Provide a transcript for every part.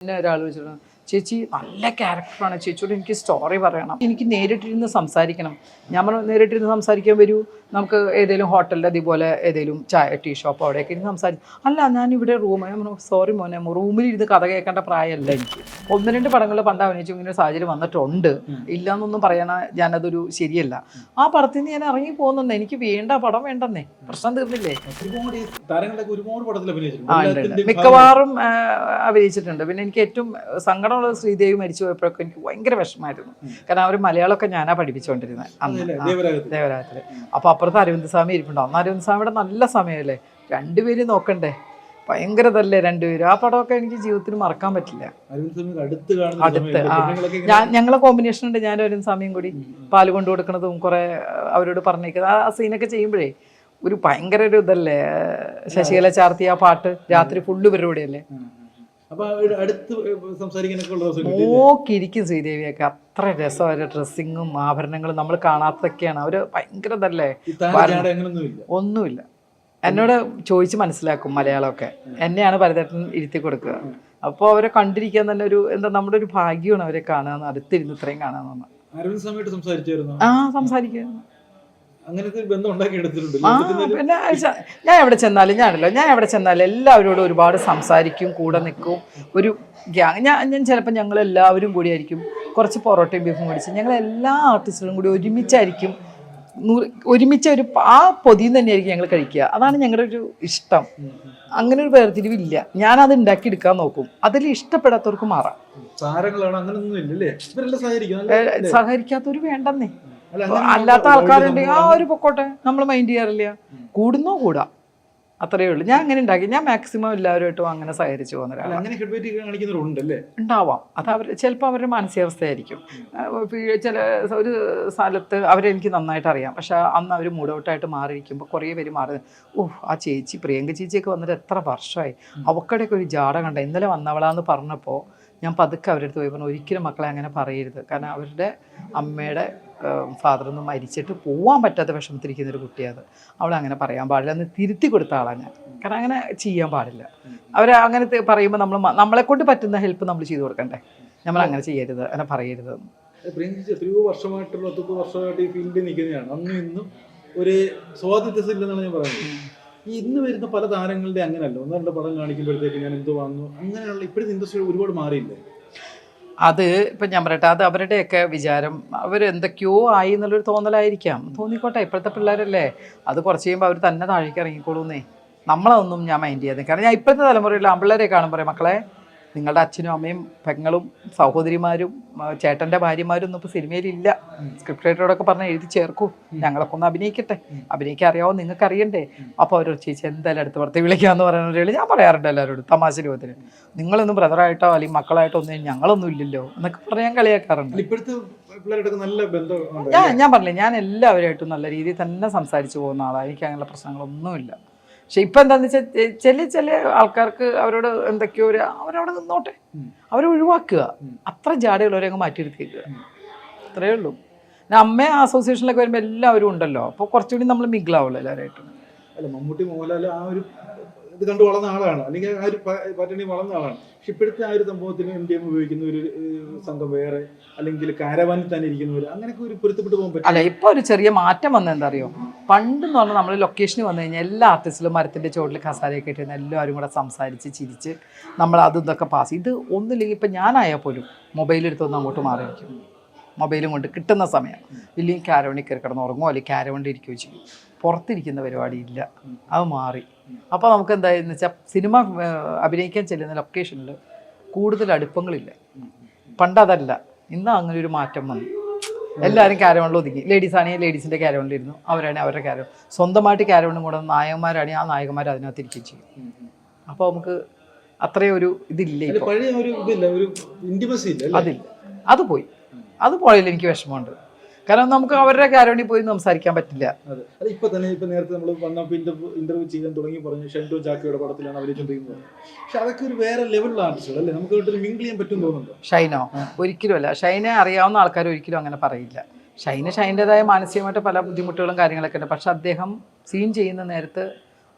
എന്നെ ഒരാൾ വിളിച്ചിട്ടുണ്ട് ചേച്ചി നല്ല ക്യാരക്ടറാണ്. ചേച്ചിയോട് എനിക്ക് സ്റ്റോറി പറയണം. എനിക്ക് നേരിട്ടിരുന്ന് സംസാരിക്കണം. ഞാൻ പറഞ്ഞു നേരിട്ടിരുന്ന് സംസാരിക്കാൻ വരൂ. നമുക്ക് ഏതെങ്കിലും ഹോട്ടലിൽ അതുപോലെ ഏതെങ്കിലും ചായ ടീ ഷോപ്പ് അവിടെയൊക്കെ ഇരുന്ന് സംസാരിക്കും അല്ല ഞാൻ ഇവിടെ റൂം ഞാൻ പറഞ്ഞു സോറി മോനെ റൂമിലിരുന്ന് കഥ കേൾക്കേണ്ട പ്രായമല്ല എനിക്ക്. ഒന്ന് രണ്ട് പടങ്ങളിൽ പണ്ട് അഭിനയിച്ചു ഇങ്ങനെ സാഹചര്യം വന്നിട്ടുണ്ട്. ഇല്ലയെന്നൊന്നും പറയണ ഞാനതൊരു ശരിയല്ല. ആ പടത്തിൽ നിന്ന് ഞാൻ ഇറങ്ങി പോകുന്നുണ്ട്. എനിക്ക് വേണ്ട പടം വേണ്ടെന്നേ. പ്രശ്നം തീർന്നില്ലേ? മിക്കവാറും അഭിനയിച്ചിട്ടുണ്ട്. പിന്നെ എനിക്ക് ഏറ്റവും സങ്കടമുള്ളത് ശ്രീദേവി മരിച്ചു പോയപ്പോഴൊക്കെ എനിക്ക് ഭയങ്കര വിഷമമായിരുന്നു. കാരണം അവർ മലയാളമൊക്കെ ഞാനാ പഠിപ്പിച്ചുകൊണ്ടിരുന്നത് അന്ന്. ദേവരാഗത്തിൽ. ദേവരാഗത്തിൽ. അപ്പൊ അപ്പുറത്ത് അരവിന്ദ് സ്വാമി ഇരിപ്പുണ്ടോ. അന്ന് അരവിന്ദ് സ്വാമിയുടെ നല്ല സമയമല്ലേ? രണ്ടുപേരും നോക്കണ്ടേ? ഭയങ്കര തല്ലേ രണ്ടുപേരും ആ പടമൊക്കെ എനിക്ക് ജീവിതത്തിൽ മറക്കാൻ പറ്റില്ല. അടുത്ത് ഞാൻ ഞങ്ങളെ കോമ്പിനേഷൻ ഉണ്ട് ഞാൻ അരവിന്ദ് സ്വാമിയും കൂടി. പാൽ കൊണ്ടു കൊടുക്കുന്നതും കുറെ അവരോട് പറഞ്ഞേക്കുന്നത്. ആ സീനൊക്കെ ചെയ്യുമ്പോഴേ ഒരു ഭയങ്കര ഒരു ഇതല്ലേ? ശശികല ചാർത്തി ആ പാട്ട് രാത്രി ഫുള്ള് പരിപാടിയല്ലേ. അപ്പൊ അടുത്ത് സംസാരിക്കാനൊക്കെ ഉള്ള നോക്കിയിരിക്കും ശ്രീദേവിയൊക്കെ. അത്ര രസം അവരുടെ ഡ്രസ്സിങ്ങും ആഭരണങ്ങളും നമ്മൾ കാണാത്തതൊക്കെയാണ്. അവർ ഭയങ്കര ഇതല്ലേ? ഈ താരം ചാട അങ്ങനൊന്നും ഇല്ല ഒന്നുമില്ല. എന്നോട് ചോദിച്ച് മനസ്സിലാക്കും മലയാളമൊക്കെ. എന്നെയാണ് ഭരതേട്ടൻ ഇരുത്തി കൊടുക്കുക. അപ്പോൾ അവരെ കണ്ടിരിക്കാൻ തന്നെ ഒരു എന്താ നമ്മുടെ ഒരു ഭാഗ്യമാണ് അവരെ കാണുക അടുത്തിരുന്ന് ഇത്രയും കാണാന്ന് അരവിന്ദ് സമയത്ത് സംസാരിച്ചായിരുന്നു? ആ സംസാരിക്കുക അങ്ങനത്തെ ബന്ധം ഉണ്ടാക്കി എടുത്തിട്ടുണ്ട്. പിന്നെ ഞാൻ എവിടെ ചെന്നാലും ഞാനല്ലോ ഞാൻ എവിടെ ചെന്നാലും എല്ലാവരോടും ഒരുപാട് സംസാരിക്കും കൂടെ നിൽക്കും ഒരു ഗ്യാങ് ഞാൻ ഞാൻ ചിലപ്പോൾ ഞങ്ങൾ എല്ലാവരും കൂടി ആയിരിക്കും. കുറച്ച് പൊറോട്ടയും ബീഫും മേടിച്ച് ഞങ്ങൾ എല്ലാ ആർട്ടിസ്റ്റുകളും കൂടി ഒരുമിച്ചായിരിക്കും. നൂറ് ഒരുമിച്ച് ഒരു ആ പൊതി തന്നെയായിരിക്കും ഞങ്ങൾ കഴിക്കുക. അതാണ് ഞങ്ങളുടെ ഒരു ഇഷ്ടം. അങ്ങനെ ഒരു വേർതിരിവില്ല. ഞാനത് ഉണ്ടാക്കിയെടുക്കാൻ നോക്കും. അതിൽ ഇഷ്ടപ്പെടാത്തവർക്ക് മാറാം. സഹകരിക്കാത്തവർ വേണ്ടെന്നേ. അല്ലാത്ത ആൾക്കാരുണ്ടെങ്കിൽ ആ ഒരു പൊക്കോട്ടെ നമ്മൾ മൈൻഡ് ചെയ്യാറില്ല. കൂടുന്നോ കൂടാ? അത്രയേ ഉള്ളൂ. ഞാൻ അങ്ങനെ ഉണ്ടാക്കി. ഞാൻ മാക്സിമം എല്ലാവരുമായിട്ടും അങ്ങനെ സഹകരിച്ചു പോകുന്ന ഒരാളാണ് ഉണ്ടാവാം. അത് അവർ ചിലപ്പോൾ അവരുടെ മാനസികാവസ്ഥയായിരിക്കും. ചില ഒരു സ്ഥലത്ത് അവരെനിക്ക് നന്നായിട്ട് അറിയാം. പക്ഷെ അന്ന് അവർ മൂഡൗട്ടായിട്ട് മാറിയിരിക്കുമ്പോൾ കുറേ പേര് മാറി. ഓഹ് ആ ചേച്ചി പ്രിയങ്ക ചേച്ചിയൊക്കെ വന്നിട്ട് എത്ര വർഷമായി? അവക്കടെയൊക്കെ ഒരു ജാട കണ്ട. ഇന്നലെ വന്നവളാന്ന് പറഞ്ഞപ്പോൾ ഞാൻ പതുക്കെ അവരുടെ അടുത്ത് പോയി പറഞ്ഞു ഒരിക്കലും മക്കളെ അങ്ങനെ പറയരുത്. കാരണം അവരുടെ അമ്മയുടെ ഫാദറൊന്നും മരിച്ചിട്ട് പോവാൻ പറ്റാത്ത വിഷമത്തിരിക്കുന്ന ഒരു കുട്ടിയത് അവൾ അങ്ങനെ പറയാൻ പാടില്ല. എന്ന് തിരുത്തി കൊടുത്ത ആളാണ് ഞാൻ. കാരണം അങ്ങനെ ചെയ്യാൻ പാടില്ല. അവർ അങ്ങനെ പറയുമ്പോൾ നമ്മൾ നമ്മളെ കൊണ്ട് പറ്റുന്ന ഹെൽപ്പ് നമ്മൾ ചെയ്തു കൊടുക്കണ്ടേ? നമ്മൾ അങ്ങനെ ചെയ്യരുത് അങ്ങനെ പറയരുത്. എത്രയോ വർഷമായിട്ടുള്ള ഒത്തത്തെ വർഷമായിട്ട് ഈ ഫീൽഡിൽ നിൽക്കുന്നതാണ്. അന്നും ഇന്നും ഒരു സ്വാതന്ത്ര്യം ഇല്ലെന്നാണ് ഞാൻ പറയുന്നത്. ഇന്ന് വരുന്ന പല താരങ്ങളുടെ അങ്ങനെയല്ല. ഒന്ന് രണ്ട് പടം കാണിക്കുമ്പോഴത്തേക്ക് ഞാൻ എന്ത് വന്നു? അങ്ങനെയുള്ള ഇപ്പോഴത്തെ ഇൻഡസ്ട്രി ഒരുപാട് മാറിയില്ലേ? അത് ഇപ്പം ഞാൻ പറയട്ടെ അത് അവരുടെയൊക്കെ വിചാരം അവർ എന്തൊക്കെയോ ആയി എന്നുള്ളൊരു തോന്നലായിരിക്കാം. തോന്നിക്കോട്ടെ ഇപ്പോഴത്തെ പിള്ളേരല്ലേ? അത് കുറച്ച് കഴിയുമ്പോൾ അവർ തന്നെ താഴേക്ക് ഇറങ്ങിക്കോളൂന്നേ. നമ്മളതൊന്നും ഞാൻ മൈൻഡ് ചെയ്യാതെ കാരണം ഞാൻ ഇപ്പോഴത്തെ തലമുറയിൽ ആമ്പിള്ളേരെ കാണുമ്പോൾ മക്കളെ നിങ്ങളുടെ അച്ഛനും അമ്മയും പെങ്ങളും സഹോദരിമാരും ചേട്ടന്റെ ചേട്ടന്റെ ഭാര്യമാരും ഒന്നും ഇപ്പോൾ സിനിമയിലില്ല സ്ക്രിപ്റ്റ് റൈറ്ററോടൊക്കെ പറഞ്ഞ് എഴുതി ചേർക്കൂ. ഞങ്ങളൊക്കെ ഒന്ന് അഭിനയിക്കട്ടെ. അഭിനയിക്കാൻ അറിയാവോ നിങ്ങൾക്ക് അറിയണ്ടേ അപ്പോൾ അവർ ചേച്ചി എന്തായാലും അടുത്ത പുറത്ത് വിളിക്കാമെന്ന് പറയുന്നവരോട് ഞാൻ പറയാറുണ്ട് എല്ലാവരോടും തമാശ രൂപത്തിൽ നിങ്ങളൊന്നും ബ്രദറായിട്ടോ അല്ലെങ്കിൽ മക്കളായിട്ടോ ഒന്നും ഞങ്ങളൊന്നും ഇല്ലല്ലോ എന്നൊക്കെ പറഞ്ഞ് ഞാൻ കളിയാക്കാറുണ്ട്. ഇപ്പോഴത്തെ നല്ല ബന്ധം ഞാൻ ഞാൻ പറഞ്ഞില്ലേ ഞാൻ എല്ലാവരുമായിട്ടും നല്ല രീതിയിൽ തന്നെ സംസാരിച്ചു പോകുന്ന ആളാണ് എനിക്ക് അങ്ങനെയുള്ള പ്രശ്നങ്ങളൊന്നുമില്ല. പക്ഷെ ഇപ്പം എന്താന്ന് വെച്ചാൽ ചില ചില ആൾക്കാർക്ക് അവരോട് എന്തൊക്കെയോ ഒരു അവരവിടെ നിന്നോട്ടെ. അവരെ ഒഴിവാക്കുക. അത്ര ജാടയുള്ളവരെ അങ്ങ് മാറ്റിയിരുത്തിക്കുക അത്രയേ ഉള്ളൂ. പിന്നെ അമ്മ അസോസിയേഷനിലൊക്കെ വരുമ്പോൾ എല്ലാവരും ഉണ്ടല്ലോ. അപ്പോൾ കുറച്ചുകൂടി നമ്മൾ മിഗിളാവുള്ളൂ എല്ലാവരായിട്ടും അല്ല മമ്മൂട്ടി മോഹൻലാൽ ആ ഒരു ഇത് കണ്ടു വളർന്ന ആളാണ്. അല്ലെങ്കിൽ ആ ഒരു പട്ടണി വളർന്ന ആളാണ്. പക്ഷെ ഇപ്പോഴത്തെ ആ ഒരു സംഭവത്തിന് എം ഡി എം ഉപയോഗിക്കുന്ന ഒരു സംഘം വേറെ അല്ലെങ്കിൽ കാരവാനിൽ തന്നെ ഇരിക്കുന്നവർ അങ്ങനെയൊക്കെ ഒരു പൊരുത്തപ്പെട്ടു പോകാൻ പറ്റും അല്ല ഇപ്പൊ ഒരു ചെറിയ മാറ്റം വന്നത് എന്താ അറിയോ? പണ്ട് എന്ന് പറഞ്ഞാൽ നമ്മൾ ലൊക്കേഷനിൽ വന്നു കഴിഞ്ഞാൽ എല്ലാ ആർട്ടിസ്റ്റിലും മരത്തിന്റെ ചോട്ടിൽ കസാരയൊക്കെ ഇട്ടിരുന്ന എല്ലാവരും കൂടെ സംസാരിച്ച് ചിരിച്ച് നമ്മൾ അതും ഇതൊക്കെ പാസ് ഇത് ഒന്നുമില്ലെങ്കിൽ ഇപ്പം ഞാനായാൽ പോലും മൊബൈൽ എടുത്തൊന്ന് അങ്ങോട്ട് മാറി മാറിയിരിക്കും മൊബൈലും കൊണ്ട് കിട്ടുന്ന സമയം. ഇല്ലെങ്കിൽ കാരവണ്ടി കയറി കിടന്ന് ഉറങ്ങുമോ അല്ലെങ്കിൽ കാരവണ്ടി ഇരിക്കുകയോ ചെയ്യും. പുറത്തിരിക്കുന്ന പരിപാടി ഇല്ല. അത് മാറി. അപ്പോൾ നമുക്ക് എന്തായെന്ന് വെച്ചാൽ സിനിമ അഭിനയിക്കാൻ ചെല്ലുന്ന ലൊക്കേഷനിൽ കൂടുതൽ അടുപ്പങ്ങളില്ല? പണ്ടതല്ല. ഇന്ന് അങ്ങനെ ഒരു മാറ്റം വന്നു. എല്ലാവരും ക്യാരവണിൽ ഒതുക്കി ലേഡീസ് ആണെങ്കിൽ ലേഡീസിന്റെ ക്യാരവണിലിരുന്നു അവരാണെങ്കിൽ അവരുടെ ക്യാരവൺ സ്വന്തമായിട്ട് ക്യാരവണും കൂടെ നായകന്മാരാണെങ്കിൽ ആ നായകന്മാർ അതിനകത്ത് ഇരിക്കുകയും ചെയ്യും. അപ്പോൾ നമുക്ക് അത്രയും ഒരു ഇതില്ല അതില്ല. അത് പോയി. അത് പോയതിൽ എനിക്ക് വിഷമമുണ്ട്. കാരണം നമുക്ക് അവരുടെ കാരണി പോയി സംസാരിക്കാൻ പറ്റില്ല. അതെ. അത് ഇപ്പൊ തന്നെ ഇപ്പൊ നേരത്തെ നമ്മൾ വന്നപ്പോൾ ഇന്റർവ്യൂ ചെയ്യാൻ തുടങ്ങി പറഞ്ഞു ഷെൻഡു ജാക്കിയുടെ പടത്തിലാണ് അഭിനയിച്ചുകൊണ്ടിരിക്കുന്നത് പക്ഷെ അതൊക്കെ ഒരു വേറെ ലെവലുള്ള ആർട്ടിസ്റ്റുകൾ അല്ലേ? നമുക്ക് മിങ്കിൾ ചെയ്യാൻ പറ്റും തോന്നുന്നുണ്ടോ? ഷൈനോ ഒരിക്കലുമല്ല. ഷൈനെ അറിയാവുന്ന ആൾക്കാർ ഒരിക്കലും അങ്ങനെ പറയില്ല. ഷൈന് ഷൈന്റെതായ മാനസികമായിട്ട് പല ബുദ്ധിമുട്ടുകളും കാര്യങ്ങളൊക്കെ ഉണ്ട്. പക്ഷെ അദ്ദേഹം സീൻ ചെയ്യുന്ന നേരത്ത്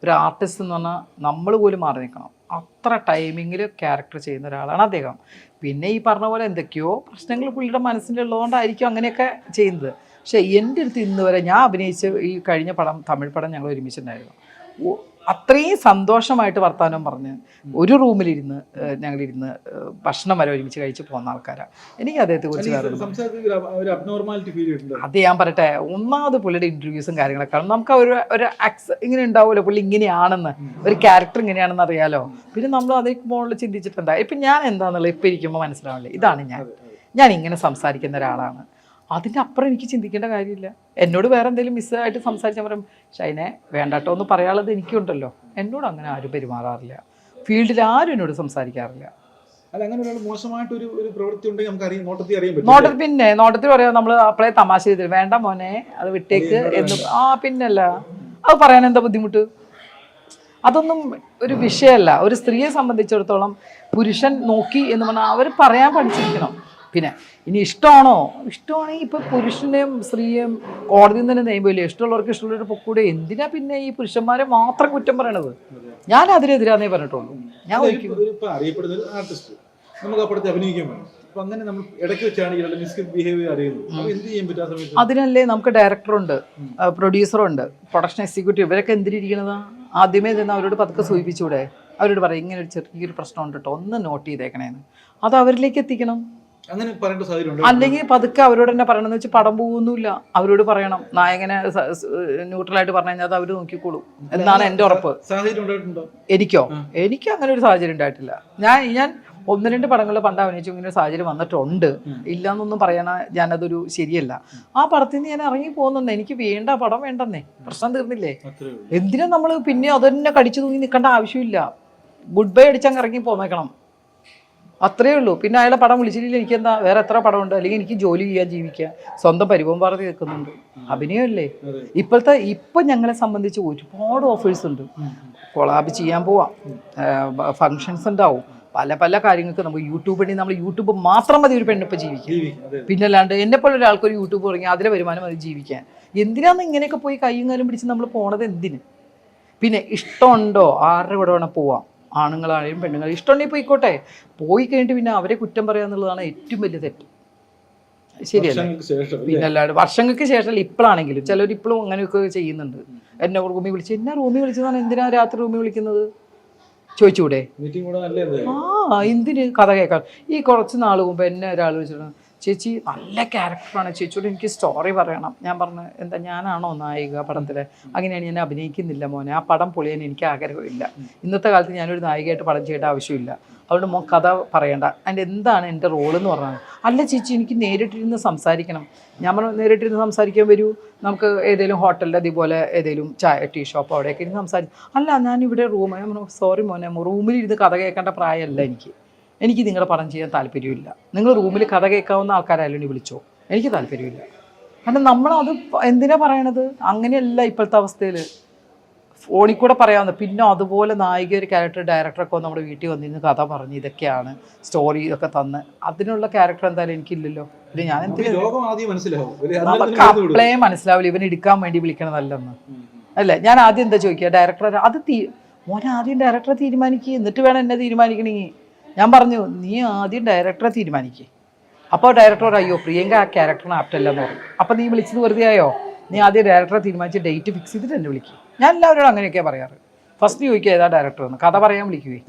ഒരു ആർട്ടിസ്റ്റ് എന്ന് പറഞ്ഞാൽ നമ്മൾ പോലും മാറി നിൽക്കണം. അത്ര ടൈമിങ്ങിൽ ക്യാരക്ടർ ചെയ്യുന്ന ഒരാളാണ് അദ്ദേഹം. പിന്നെ ഈ പറഞ്ഞ പോലെ എന്തൊക്കെയോ പ്രശ്നങ്ങൾ പുള്ളിയുടെ മനസ്സിന്റെ ഉള്ളതുകൊണ്ടായിരിക്കും അങ്ങനെയൊക്കെ ചെയ്യുന്നത്. പക്ഷേ എന്റെ അടുത്ത് ഇന്ന് വരെ ഞാൻ അഭിനയിച്ച ഈ കഴിഞ്ഞ പടം തമിഴ് പടം ഞങ്ങൾ ഒരുമിച്ചിട്ടുണ്ടായിരുന്നു അത്രയും സന്തോഷമായിട്ട് വർത്തമാനം പറഞ്ഞ് ഒരു റൂമിലിരുന്ന് ഞങ്ങളിരുന്ന് ഭക്ഷണം വരെ ഒരുമിച്ച് കഴിച്ച് പോകുന്ന ആൾക്കാരാണ് എനിക്ക് അദ്ദേഹത്തെ കുറിച്ച് അത് ഞാൻ പറയട്ടെ ഒന്നാമത് പുള്ളിയുടെ ഇന്റർവ്യൂസും കാര്യങ്ങളൊക്കെ നമുക്ക് ഒരു ഒരു ആക്സ് ഇങ്ങനെ ഉണ്ടാവുമല്ലോ പുള്ളി ഇങ്ങനെയാണെന്ന്. ഒരു ക്യാരക്ടർ ഇങ്ങനെയാണെന്ന് അറിയാലോ. പിന്നെ നമ്മൾ അതേ മുകളിൽ ചിന്തിച്ചിട്ടുണ്ടാ ഇപ്പം ഞാൻ എന്താണെന്നുള്ളത് ഇപ്പം ഇരിക്കുമ്പോൾ മനസ്സിലാവില്ലേ ഇതാണ് ഞാൻ. ഞാൻ ഇങ്ങനെ സംസാരിക്കുന്ന ഒരാളാണ്. അതിന്റെ അപ്പുറം എനിക്ക് ചിന്തിക്കേണ്ട കാര്യമില്ല. എന്നോട് വേറെ എന്തെങ്കിലും മിസ്സായിട്ട് സംസാരിച്ചാൽ പറയും ഷൈനെ വേണ്ടാട്ടോ എന്ന് പറയാനുള്ളത് എനിക്കുണ്ടല്ലോ. എന്നോട് അങ്ങനെ ആരും പെരുമാറാറില്ല. ഫീൽഡിൽ ആരും എന്നോട് സംസാരിക്കാറില്ല. നോട്ടത്തിൽ പിന്നെ നോട്ടത്തിൽ പറയാം നമ്മൾ അപ്പളേ തമാശ ചെയ്തില്ല? വേണ്ട മോനെ അത് വിട്ടേക്ക് എന്ന്. ആ പിന്നല്ല. അത് പറയാൻ എന്താ ബുദ്ധിമുട്ട്? അതൊന്നും ഒരു വിഷയമല്ല. ഒരു സ്ത്രീയെ സംബന്ധിച്ചിടത്തോളം പുരുഷൻ നോക്കി എന്ന് പറഞ്ഞാൽ അവർ പറയാൻ പഠിച്ചിരിക്കണം. പിന്നെ ഇനി ഇഷ്ടമാണോ? ഇഷ്ടമാണെങ്കിൽ ഇപ്പൊ പുരുഷനെയും സ്ത്രീയെയും കോടതിയിൽ തന്നെ നിയമമില്ലേ ഇഷ്ടമുള്ളവർക്ക് ഇഷ്ടമുള്ളവർ പൊക്കൂടെ എന്തിനാ പിന്നെ ഈ പുരുഷന്മാരെ മാത്രം കുറ്റം പറയണത്? ഞാൻ അതിനെതിരാന്നേ പറഞ്ഞിട്ടുള്ളൂ. ഞാൻ ആർട്ടിസ്റ്റ് നമുക്ക് അപ്പുറത്ത് അഭിനയിക്കാൻ വേണം അങ്ങനെ നമ്മൾ ഇടയ്ക്ക് വെച്ചാണ് മിസ് ബിഹേവിയർ അറിയുന്നത്. അതിനല്ലേ നമുക്ക് ഡയറക്ടറുണ്ട് പ്രൊഡ്യൂസറുണ്ട് പ്രൊഡക്ഷൻ എക്സിക്യൂട്ടീവ് ഇവരൊക്കെ എന്തിനിരിക്കണത്? ആദ്യമേ തന്നെ അവരോട് പതുക്കെ സൂചിപ്പിച്ചൂടെ? അവരോട് പറയും ഇങ്ങനെ ഒരു ചെറിയൊരു പ്രശ്നമുണ്ട് കേട്ടോ ഒന്ന് നോട്ട് ചെയ്തേക്കണേന്ന്. അത് അവരിലേക്ക് എത്തിക്കണം. അങ്ങനെ പറയേണ്ട സാഹചര്യം അല്ലെങ്കിൽ പതുക്കെ അവരോട് തന്നെ പറയണമെന്ന് വെച്ചാൽ പടം പോകുന്നില്ല. അവരോട് പറയണം. നായകനെ ന്യൂട്രലായിട്ട് പറഞ്ഞു കഴിഞ്ഞാൽ അത് അവർ നോക്കിക്കോളും. എന്നാണ് എന്റെ ഉറപ്പ്. എനിക്കോ? എനിക്ക് അങ്ങനെ ഒരു സാഹചര്യം ഉണ്ടായിട്ടില്ല. ഞാൻ ഞാൻ ഒന്ന് രണ്ട് പടങ്ങളിൽ പണ്ട് അഭിനയിച്ചു. ഇങ്ങനെ ഒരു സാഹചര്യം വന്നിട്ടുണ്ട്. ഇല്ല എന്നൊന്നും പറയണ ഞാനതൊരു ശരിയല്ല. ആ പടത്തിൽ നിന്ന് ഞാൻ ഇറങ്ങി പോകുന്നുണ്ട്. എനിക്ക് വേണ്ട പടം വേണ്ടെന്നേ. പ്രശ്നം തീർന്നില്ലേ? എന്തിനാ നമ്മൾ പിന്നെ അതന്നെ കടിച്ചു തൂങ്ങി നിൽക്കേണ്ട ആവശ്യമില്ല? ഗുഡ് ബൈ അടിച്ചങ്ങ് ഇറങ്ങി പോന്നേക്കണം. അത്രേ ഉള്ളൂ. പിന്നെ അയാളെ പടം വിളിച്ചിട്ടില്ല. എനിക്ക് എന്താ വേറെ എത്ര പടമുണ്ട്? അല്ലെങ്കിൽ എനിക്ക് ജോലി ചെയ്യാൻ ജീവിക്കാൻ സ്വന്തം പരിഭവം പറഞ്ഞ് നിൽക്കുന്നുണ്ട് അഭിനയമല്ലേ. ഇപ്പോഴത്തെ ഇപ്പം ഞങ്ങളെ സംബന്ധിച്ച് ഒരുപാട് ഓഫേഴ്സ് ഉണ്ട്. കൊളാബ് ചെയ്യാൻ പോവാം. ഫങ്ഷൻസ് ഉണ്ടാവും. പല പല കാര്യങ്ങൾക്ക് നമുക്ക് യൂട്യൂബ് വേണ്ടി നമ്മൾ യൂട്യൂബ് മാത്രം മതി ഒരു പെണ്ണിപ്പോൾ ജീവിക്കും. പിന്നെ അല്ലാണ്ട് എന്നെ പോലെ ഒരാൾക്ക് ഒരു യൂട്യൂബ് തുടങ്ങി അതിലെ വരുമാനം മതി ജീവിക്കാൻ. എന്തിനാന്ന് ഇങ്ങനെയൊക്കെ പോയി കൈയും കാലും പിടിച്ച് നമ്മൾ പോണത് എന്തിന്? പിന്നെ ഇഷ്ടമുണ്ടോ? ആരുടെ കൂടെ വേണം പോവാം? ആണുങ്ങളാണെങ്കിലും പെണ്ണുങ്ങളാണെങ്കിലും. ഇഷ്ടമുണ്ടെങ്കിൽ പോയിക്കോട്ടെ. പോയി കഴിഞ്ഞിട്ട് പിന്നെ അവരെ കുറ്റം പറയുക എന്നുള്ളതാണ് ഏറ്റവും വലിയ തെറ്റ്. ശരിയല്ല. പിന്നെ അല്ലാണ്ട് വർഷങ്ങൾക്ക് ശേഷം ഇപ്പോഴാണെങ്കിലും. ചിലർ ഇപ്പോഴും അങ്ങനെയൊക്കെ ചെയ്യുന്നുണ്ട്. എന്നെ റൂമിൽ വിളിച്ച് എന്നെ റൂമിൽ വിളിച്ചതാണ്? എന്തിനാ രാത്രി റൂമിൽ വിളിക്കുന്നത്? ചോദിച്ചൂടെ? ആ എന്തിന്? കഥ കേൾക്കാം. ഈ കുറച്ച് നാൾ മുമ്പ് എന്നെ ഒരാൾ വിളിച്ചിട്ടുണ്ട് ചേച്ചി നല്ല ക്യാരക്ടറാണ്. ചേച്ചിയോട് എനിക്ക് സ്റ്റോറി പറയണം. ഞാൻ പറഞ്ഞു എന്താ ഞാനാണോ നായിക പടത്തിൽ? അങ്ങനെയാണ് ഞാൻ അഭിനയിക്കുന്നില്ല മോനെ. ആ പടം പൊളിയാൻ എനിക്ക് ആഗ്രഹമില്ല. ഇന്നത്തെ കാലത്ത് ഞാനൊരു നായികയായിട്ട് പടം ചെയ്യേണ്ട ആവശ്യമില്ല. അതുകൊണ്ട് മോ കഥ പറയണ്ട. അതിന്റെ എന്താണ് എന്റെ റോൾ എന്ന് പറഞ്ഞാൽ അല്ല ചേച്ചി എനിക്ക് നേരിട്ടിരുന്ന് സംസാരിക്കണം. ഞാൻ പറഞ്ഞു നേരിട്ടിരുന്ന് സംസാരിക്കാൻ വരൂ. നമുക്ക് ഏതെങ്കിലും ഹോട്ടലിൽ അതുപോലെ ഏതെങ്കിലും ചായ ടീ ഷോപ്പ് അവിടെയൊക്കെ ഇരുന്ന് സംസാരിക്കും. അല്ല ഞാനിവിടെ റൂം ഞാൻ പറഞ്ഞു സോറി മോനെ റൂമിലിരുന്ന് കഥ കേൾക്കേണ്ട പ്രായമല്ല എനിക്ക്. എനിക്ക് നിങ്ങളുടെ പടം ചെയ്യാൻ താല്പര്യമില്ല. നിങ്ങൾ റൂമിൽ കഥ കേൾക്കാവുന്ന ആൾക്കാരായാലും വിളിച്ചോ. എനിക്ക് താല്പര്യമില്ല. കാരണം നമ്മളത് എന്തിനാ പറയണത്? അങ്ങനെയല്ല ഇപ്പോഴത്തെ അവസ്ഥയിൽ ഫോണിൽ കൂടെ പറയാവുന്ന പിന്നെ അതുപോലെ നായിക ഒരു ക്യാരക്ടർ ഡയറക്ടറൊക്കെ നമ്മുടെ വീട്ടിൽ വന്നിരുന്ന് കഥ പറഞ്ഞ് ഇതൊക്കെയാണ് സ്റ്റോറി ഇതൊക്കെ തന്ന്. അതിനുള്ള ക്യാരക്ടർ എന്തായാലും എനിക്കില്ലല്ലോ. പിന്നെ ഞാൻ നമുക്ക്. അപ്ലേ മനസ്സിലാവില്ല. ഇവൻ എടുക്കാൻ വേണ്ടി വിളിക്കണതല്ലെന്ന്. അല്ലേ? ഞാൻ ആദ്യം എന്താ ചോദിക്കുക? ഡയറക്ടർ അത് തീ മോനെ ആദ്യം ഡയറക്ടറെ തീരുമാനിക്കുക എന്നിട്ട് വേണം എന്നെ തീരുമാനിക്കണമെങ്കിൽ ഞാൻ പറഞ്ഞു നീ ആദ്യം ഡയറക്ടറെ തീരുമാനിക്കേ. അപ്പോൾ ഡയറക്ടറോട് അയ്യോ പ്രിയങ്ക ആ ക്യാരക്ടറിന് ആപ്റ്റല്ലെന്ന് പറഞ്ഞു. അപ്പോൾ നീ വിളിച്ചത് വെറുതെ ആയോ? നീ ആദ്യം ഡയറക്ടറെ തീരുമാനിച്ച് ഡേറ്റ് ഫിക്സ് ചെയ്തിട്ട് എന്നെ വിളിക്കും. ഞാൻ എല്ലാവരോടും അങ്ങനെയൊക്കെയാണ് പറയാറ്. ഫസ്റ്റ് ചോദിക്കുക ഏതാ ഡയറക്ടർ എന്ന് കഥ പറയാൻ വിളിക്കുകയെ